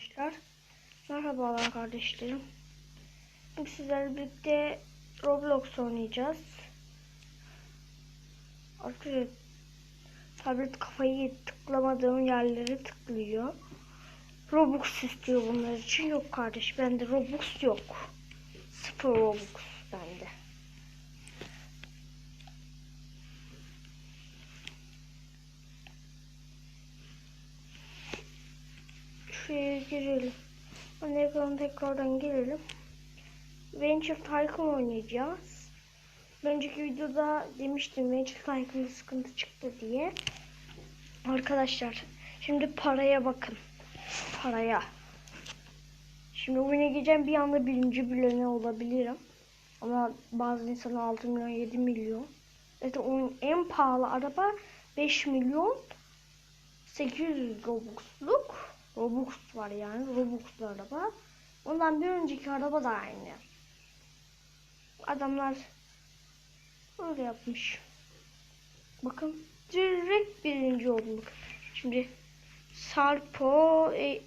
arkadaşlar. Merhabalar kardeşlerim. Bugün sizlerle birlikte Roblox oynayacağız. Arkadaşlar tablet kafayı tıklamadığım yerleri tıklıyor. Robux istiyor bunlar için. Yok kardeş bende Robux yok. Sıfır Robux bende. Şuraya girelim. Ekrana tekrardan girelim. Venture Tycoon oynayacağız. Önceki videoda demiştim Venture Tycoon'da sıkıntı çıktı diye. Arkadaşlar şimdi paraya bakın. Paraya. Şimdi oyuna gireceğim bir anda birinci bile olabilirim. Ama bazı insan 6 milyon 7 milyon. Zaten oyun en pahalı araba 5 milyon 800 Robux'luk. Robux var yani. Robux'lu araba. Ondan bir önceki araba da aynı. Adamlar öyle yapmış. Bakın direkt birinci olduk. Şimdi Sarpo e.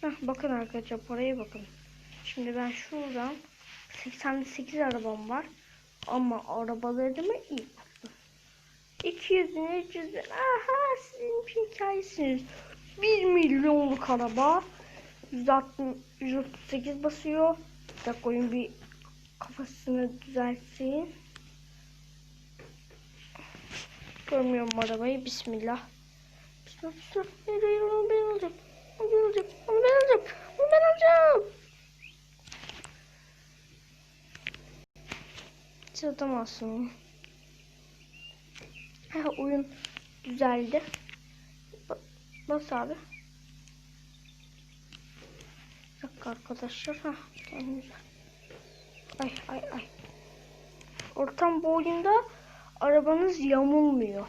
Heh, bakın arkadaşlar paraya bakın. Şimdi ben şuradan 88 arabam var. Ama arabalarıma iyi baktım. 200'ün 300'ün aha sizin hikayesiniz. 1 milyonluk araba 160, 138 basıyor. Bir dakika oyun bir kafasını düzeltsin. Görmüyorum arabayı. Bismillah. Bismillah. Bismillah. Hayır onu ben alacağım. Onu ben alacağım. Onu ben alacağım. Onu ben alacağım. Hiç atamazsın. Ha, oyun düzeldi. Ba- Bas abi. Bir dakika arkadaşlar. Ha, tamam. Ay ay ay. Ortam bu oyunda arabanız yamulmuyor.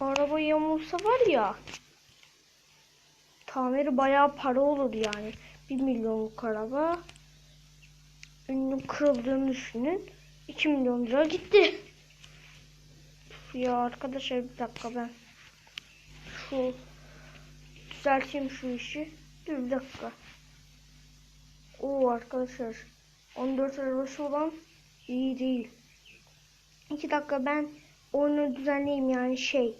Araba yamulsa var ya tamiri bayağı para olur yani. 1 milyonluk araba ünlü kırıldığını düşünün. 2 milyon lira gitti. Ya arkadaşlar bir dakika ben şu düzelteyim şu işi. Bir dakika. Oo arkadaşlar 14 arabası olan iyi değil. 2 dakika ben oyunu düzenleyeyim yani şey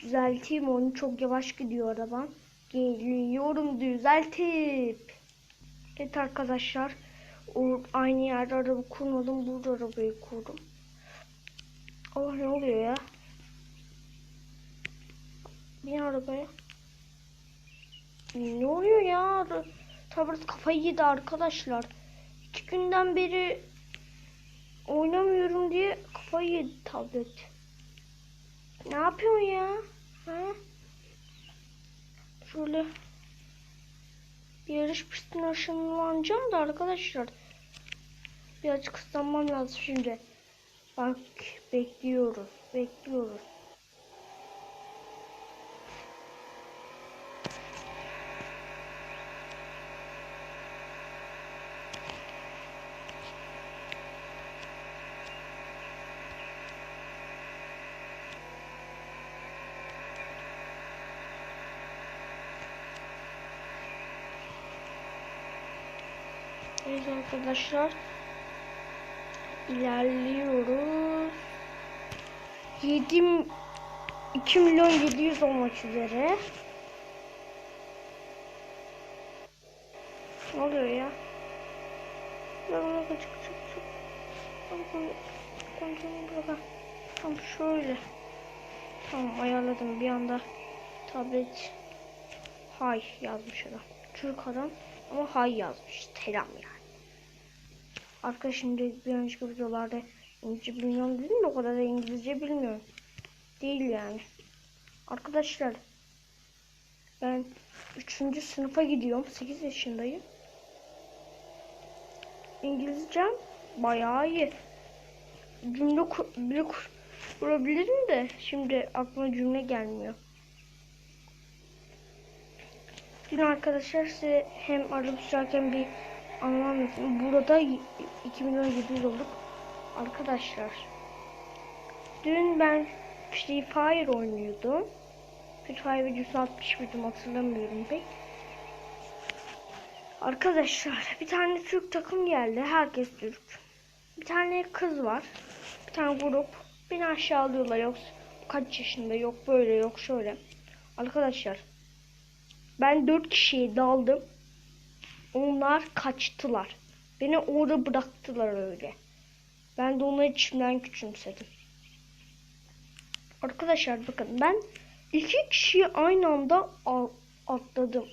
düzelteyim onu çok yavaş gidiyor arabam. Geliyorum düzeltip. Evet arkadaşlar o aynı yerde araba kurmadım burada arabayı kurdum. Allah ne oluyor ya? Bin arabaya. Ne oluyor ya? Tablet kafayı yedi arkadaşlar. İki günden beri oynamıyorum diye kafayı yedi tablet. Ne yapıyorsun ya? Ha? Şöyle bir yarış pistine ışınlanacağım da arkadaşlar. Birazcık ıslanmam lazım şimdi. Bak bekliyoruz. Bekliyoruz. Evet arkadaşlar. İlerliyoruz. 7 2 milyon 700 olmak üzere. Ne oluyor ya? Çık çık çık. Tamam şöyle. Tamam ayarladım bir anda tablet hay yazmış adam. Türk adam ama hay yazmış. Selam yani. Arkadaş şimdi bir önceki videolarda İngilizce bilmiyorum dedim de o kadar da İngilizce bilmiyorum. Değil yani. Arkadaşlar ben 3. sınıfa gidiyorum. 8 yaşındayım. İngilizcem bayağı iyi. Cümle kur, bile kur, kurabilirim de şimdi aklıma cümle gelmiyor. Dün arkadaşlar size hem araba sürerken bir anlamıştım. Burada 2 milyon 700 olduk. Arkadaşlar. Dün ben Free Fire oynuyordum. Fire videosu atmış mıydım hatırlamıyorum pek. Arkadaşlar bir tane Türk takım geldi. Herkes Türk. Bir tane kız var. Bir tane grup. Beni aşağılıyorlar. Yok kaç yaşında yok böyle yok şöyle. Arkadaşlar ben dört kişiye daldım. Onlar kaçtılar. Beni orada bıraktılar öyle. Ben de onları içimden küçümsedim. Arkadaşlar bakın ben iki kişiyi aynı anda atladım.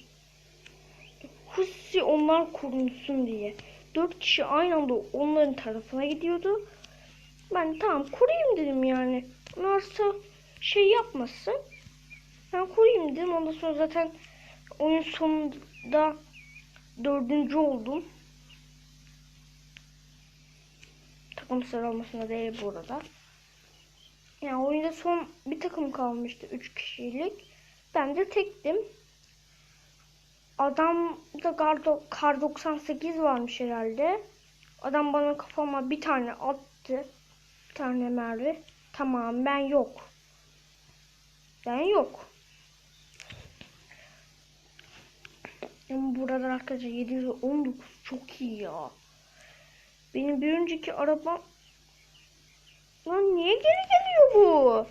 Husi onlar korunsun diye. Dört kişi aynı anda onların tarafına gidiyordu. Ben tamam koruyayım dedim yani. Onlarsa şey yapmasın. Ben koruyayım dedim. Ondan sonra zaten oyun sonunda dördüncü oldum. Takım sıralamasında değil bu arada. Yani oyunda son bir takım kalmıştı. Üç kişilik. Ben de tektim. Adam da kar 98 varmış herhalde. Adam bana kafama bir tane attı. Bir tane mermi. Tamam ben yok. Ben yok. Ama burada arkadaşlar 719 çok iyi ya. Benim bir önceki arabam Lan niye geri geliyor bu?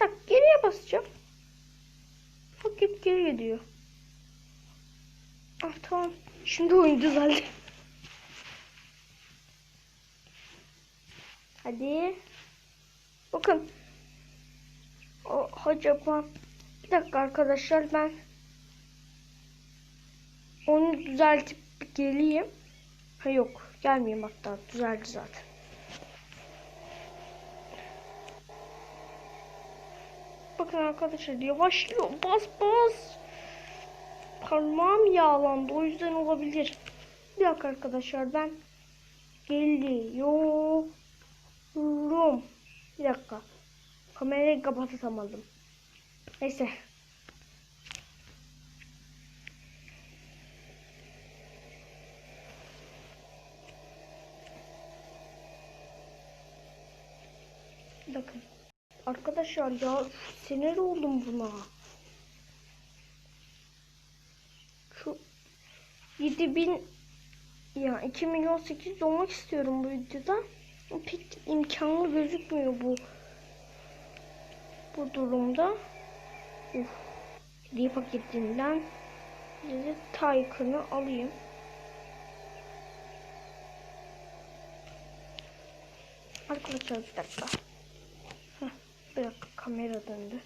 Bak geriye basacağım. Bak hep geri gidiyor. Ah tamam. Şimdi oyun düzeldi. Hadi. Bakın. O acaba bir dakika arkadaşlar ben onu düzeltip geleyim. Ha yok gelmeyeyim hatta düzeldi zaten. Bakın arkadaşlar yavaşlıyor. Bas bas. Parmağım yağlandı. O yüzden olabilir. Bir dakika arkadaşlar ben geliyorum. Bir dakika. Kamerayı kapatamadım. Neyse. Bakın. Arkadaşlar ya sinir oldum buna. Şu 7000 ya 2 milyon 800 olmak istiyorum bu videoda. Pek imkanlı gözükmüyor bu bu durumda. Uf. Hediye paketinden dedi Taycan'ı alayım. Arkadaşlar bir dakika. Bir dakika kamera döndü.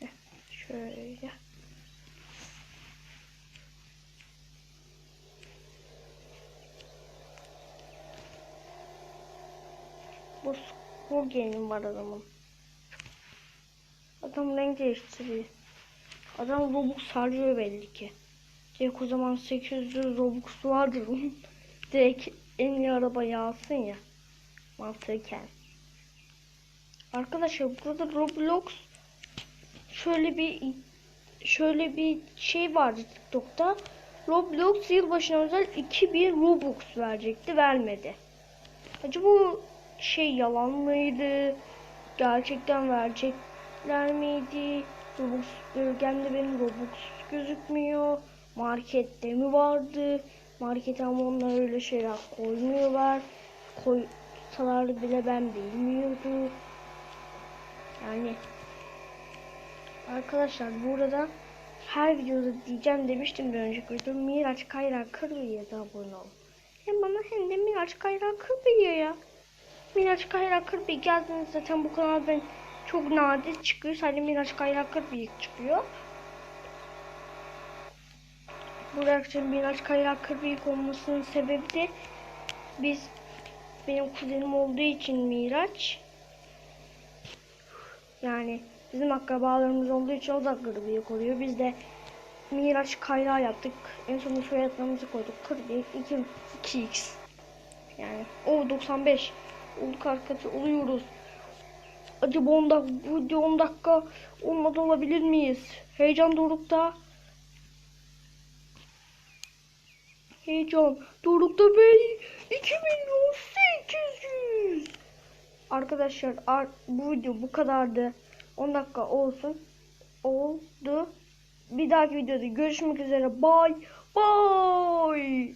Heh, şöyle. Bu Skurgen'in var adamın. Adam renk değiştiriyor. Adam Robux harcıyor belli ki. Direkt o zaman 800 Robux vardır onun. Direkt en iyi arabayı alsın ya. Mantıken. Arkadaşlar burada Roblox şöyle bir şöyle bir şey vardı TikTok'ta. Roblox yılbaşına özel 2000 Robux verecekti. Vermedi. Acaba bu şey yalan mıydı? Gerçekten verecekler miydi? Robux bölgemde benim Robux gözükmüyor. Markette mi vardı? Markete ama onlar öyle şeyler koymuyorlar. Koysalar bile ben bilmiyordum. Yani arkadaşlar burada her videoda diyeceğim demiştim bir önceki videoda Miraç Kayra Kırlı'ya da abone ol. Hem bana hem de Miraç Kayra Kırlı'ya ya. Miraç Kayra Kırlı'ya geldiniz zaten bu kanal ben çok nadir çıkıyor. Sadece Miraç Kayra Kırlı'ya çıkıyor. Arkadaşlar Miraç Kayra Kırlı'ya olmasının sebebi de biz benim kuzenim olduğu için Miraç yani bizim akrabalarımız olduğu için o da Kırbi'yi koruyor. Biz de Miraç kaynağı yaptık. En sonunda soyadlarımızı koyduk. Kırbi 2, 2x. Yani o 95. Olduk arkadaşlar oluyoruz. Acaba 10 dakika, video 10 dakika olmadı olabilir miyiz? Heyecan dorukta. Heyecan dorukta bey 2 milyon 800. Arkadaşlar ar- bu video bu kadardı. 10 dakika olsun. oldu. Bir dahaki videoda görüşmek üzere. Bye. Bye.